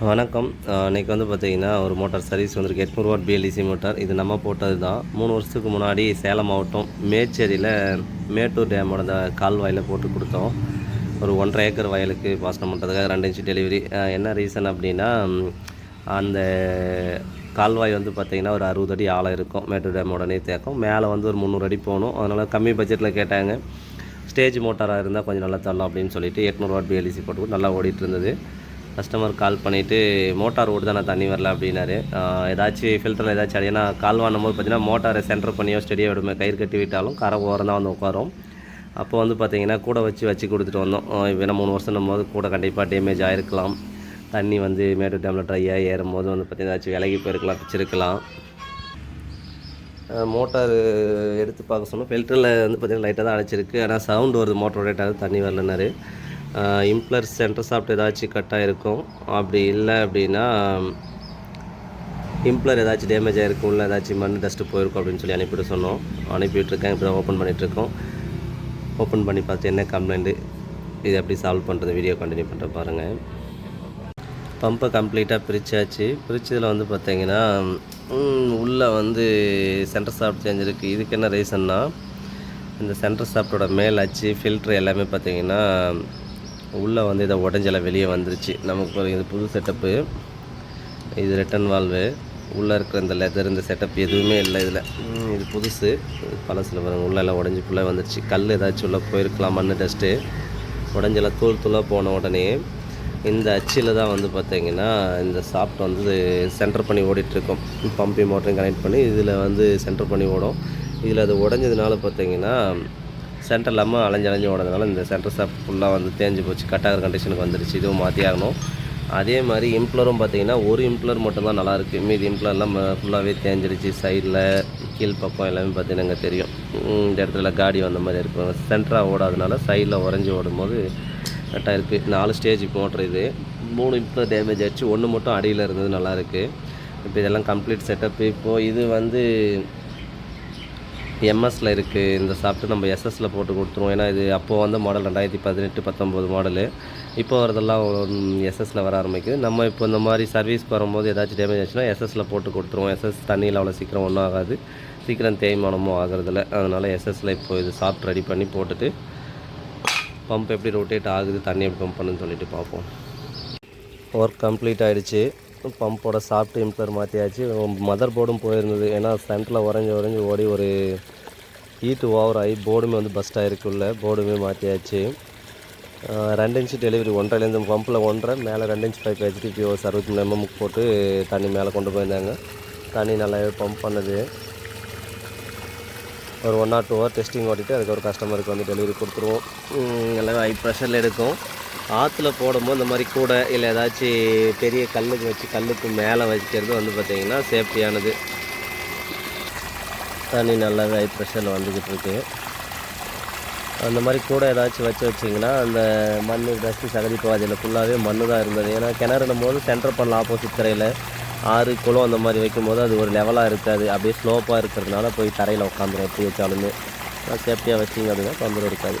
வணக்கம். இன்றைக்கி வந்து பார்த்தீங்கன்னா ஒரு மோட்டார் சர்வீஸ் வந்திருக்கு. எட்நூறு வாட் பிஎல்டிசி மோட்டார். இது நம்ம போட்டது தான். மூணு வருஷத்துக்கு முன்னாடி சேலம் மாவட்டம் மேச்சேரியில் மேட்டூர் டேமோட அந்த கால்வாயில் போட்டு கொடுத்தோம். ஒரு ஒன்றரை ஏக்கர் வயலுக்கு பாசனம் பண்ணுறதுக்காக ரெண்டு இன்ச்சு டெலிவரி என்ன ரீசன் அப்படின்னா அந்த கால்வாய் வந்து பார்த்திங்கன்னா ஒரு அறுபது அடி ஆழம் இருக்கும். மேட்டூர் டேமோட நீர்த்தேக்கம் மேலே வந்து ஒரு முந்நூறு அடி போகணும். அதனால் கம்மி பட்ஜெட்டில் கேட்டாங்க. ஸ்டேஜ் மோட்டாராக இருந்தால் கொஞ்சம் நல்லா தரலாம் அப்படின்னு சொல்லிட்டு எட்நூறு வாட் பிஎல்டிசி போட்டு நல்லா ஓடிட்டு இருந்தது. கஸ்டமர் கால் பண்ணிவிட்டு மோட்டார் ஓடுதான் நான் தண்ணி வரல அப்படின்னாரு. ஏதாச்சும் ஃபில்டரில் ஏதாச்சும் அடி ஏன்னா கால் வாங்கும் போது பார்த்தீங்கன்னா மோட்டாரை சென்டர் பண்ணியோ ஸ்டெடியோ விடுமே கயிறு கட்டி விட்டாலும் கரை ஓரம் தான் வந்து உட்காரும். அப்போ வந்து பார்த்தீங்கன்னா கூட வச்சு வச்சு கொடுத்துட்டு வந்தோம். இப்போ மூணு வருஷம் போது கூட கண்டிப்பாக டேமேஜ் ஆகிருக்கலாம் தண்ணி வந்து மேட்டூர் டேமில் ட்ரை ஆகி ஏறும் போது வந்து பார்த்தீங்கன்னா ஏதாச்சும் விலகி போயிருக்கலாம் பிச்சிருக்கலாம். மோட்டார் எடுத்து பார்க்க சொன்னோம். ஃபில்டரில் வந்து பார்த்தீங்கன்னா லைட்டாக தான் அடைச்சிருக்கு. ஆனால் சவுண்டு வருது மோட்டர் ரேட்டாக தண்ணி வரலன்னாரு. இம்ப்ளர் சென்டர் சாஃப்ட் ஏதாச்சும் கட்டாக இருக்கும் அப்படி இல்லை அப்படின்னா இம்ப்ளர் ஏதாச்சும் டேமேஜ் ஆகிருக்கும் இல்லை ஏதாச்சும் மண் டஸ்ட்டு போயிருக்கும் அப்படின்னு சொல்லி அனுப்பிவிட சொன்னோம். அனுப்பிவிட்ருக்கேன் இப்போ தான் ஓப்பன் பண்ணிகிட்ருக்கோம் ஓப்பன் பண்ணி பார்த்து என்ன கம்ப்ளைண்ட்டு இது எப்படி சால்வ் பண்ணுறது வீடியோ கண்டினியூ பண்ணுற பாருங்கள் பம்பை கம்ப்ளீட்டாக பிரித்தாச்சு பிரித்ததில் வந்து பார்த்தீங்கன்னா உள்ளே வந்து சென்டர் சாஃப்ட் சேஞ்ச் இருக்குது இதுக்கு என்ன ரீசன்னா இந்த சென்டர் சாஃப்டோட மேல் அச்சு ஃபில்ட்ரு எல்லாமே பார்த்தீங்கன்னா உள்ளே வந்து இதை உடஞ்சலை வெளியே வந்துருச்சு. நமக்கு இது புது செட்டப்பு இது ரிட்டன் வால்வு உள்ளே இருக்கிற இந்த லெதர் இந்த செட்டப் எதுவுமே இல்லை இதில். இது புதுசு. பழசில் பாருங்க உள்ளெல்லாம் உடஞ்சி ஃபுல்லாக வந்துருச்சு. கல் ஏதாச்சும் உள்ளே போயிருக்கலாம் மண் டஸ்ட்டு உடஞ்சலை தூள் தூளாக போன உடனே இந்த அச்சில் தான் வந்து பார்த்தீங்கன்னா இந்த சாஃப்ட் வந்து சென்டர் பண்ணி ஓடிட்டுருக்கோம். பம்பி மோட்டரையும் கனெக்ட் பண்ணி இதில் வந்து சென்டர் பண்ணி ஓடும். இதில் அது உடஞ்சதுனால பார்த்தீங்கன்னா சென்டர் இல்லாமல் அலைஞ்சு அலைஞ்சு ஓடுறதுனால இந்த சென்டர் சாஃப்ட் ஃபுல்லாக வந்து தேஞ்சு போச்சு. கட்டாகிற கண்டிஷனுக்கு வந்துருச்சு. இதுவும் மாற்றி ஆகணும். அதே மாதிரி இம்ப்ளரும் பார்த்தீங்கன்னா ஒரு இம்ப்ளர் மட்டும்தான் நல்லாயிருக்கு மீதி இம்ப்ளர்லாம் ஃபுல்லாகவே தேஞ்சிருச்சு. சைடில் கீழ் பக்கம் எல்லாமே பார்த்தீங்கன்னா இங்கே தெரியும். இந்த இடத்துல காடி வந்த மாதிரி இருக்கும் சென்டராக ஓடாதனால சைடில் உறைஞ்சி ஓடும்போது கரெக்டாக இருக்குது நாலு ஸ்டேஜ் மோட்டர் இது. மூணு இம்ப்ளர் டேமேஜ் ஆச்சு ஒன்று மட்டும் அடியில் இருந்தது நல்லாயிருக்கு இப்போ இதெல்லாம் கம்ப்ளீட் செட்டப் இப்போது இது வந்து எம்எஸ்சில் இருக்குது இந்த சாப்பிட்டு நம்ம எஸ்எஸ்சில் போட்டு கொடுத்துருவோம். ஏன்னா இது அப்போது வந்த மாடல் ரெண்டாயிரத்தி பதினெட்டு பத்தொம்போது மாடலு இப்போ வரதெல்லாம் எஸ்எஸ்சில் வர ஆரம்பிக்குது. நம்ம இப்போ இந்த மாதிரி சர்வீஸ்க்கு வரும்போது ஏதாச்சும் டேமேஜ் ஆச்சுன்னா எஸ்எஸ்ல போட்டு கொடுத்துருவோம். எஸ்எஸ் தண்ணியில் அவ்வளோ சீக்கிரம் ஒன்றும் ஆகாது. சீக்கிரம் தேய்மானமும் ஆகிறதில்ல. அதனால் எஸ்எஸ்ல இப்போ இது சாஃப்ட் ரெடி பண்ணி போட்டுட்டு பம்ப் எப்படி ரொட்டேட் ஆகுது தண்ணி எப்படி பம்ப் பண்ணுன்னு சொல்லிட்டு பார்ப்போம். ஒர்க் கம்ப்ளீட் ஆகிடுச்சு பம்போட சாஃப்ட் இம்ப்ளர் மாற்றியாச்சு மதர் போர்டும் போயிருந்தது. ஏன்னா சென்டரில் உறைஞ்சி உறைஞ்சி ஓடி ஒரு ஹீட்டு ஓவர் ஆகி போர்டுமே வந்து பஸ்ட் ஆகிருக்குள்ள போர்டுமே மாற்றியாச்சு ரெண்டு இன்ச்சு டெலிவரி ஒன்றரைலேருந்து பம்பில் ஒன்றரை மேலே ரெண்டு இன்ச் பைப் வச்சுட்டு இப்போ அறுபத்தி மூணு எம்எம்க்கு போட்டு தண்ணி மேலே கொண்டு போயிருந்தாங்க. தண்ணி நல்லாவே பம்ப் பண்ணுது. ஒரு one or two hour testing ஓட்டிட்டு அதுக்கு ஒரு கஸ்டமருக்கு வந்து டெலிவரி கொடுத்துருவோம். எல்லாமே ஹை ப்ரெஷரில் எடுக்கும். ஆற்றுல போடும்போது இந்த மாதிரி கூட இல்லை ஏதாச்சும் பெரிய கல்லுக்கு வச்சு கல்லுக்கு மேலே வைக்கிறது வந்து பார்த்திங்கன்னா சேஃப்டியானது. தண்ணி நல்லாவே ஹை ப்ரெஷரில் வந்துக்கிட்டு இருக்கு. அந்த மாதிரி கூட ஏதாச்சும் வச்சு வச்சிங்கன்னா அந்த மண் டஸ்ட்டு சகதி பாதையில் ஃபுல்லாகவே மண்ணு தான் இருந்தது. ஏன்னா கிணறுனும் போது சென்டர் பண்ணல ஆப்போசிட் தரையில். ஆறு குளம் அந்த மாதிரி வைக்கும்போது அது ஒரு லெவலாக இருக்காது. அப்படியே ஸ்லோப்பாக இருக்கிறதுனால போய் தரையில் உட்காந்துரும் எப்படி வச்சாலுமே. சேஃப்டியாக வச்சிங்க அப்படின்னா தொந்தரவு இருக்காது.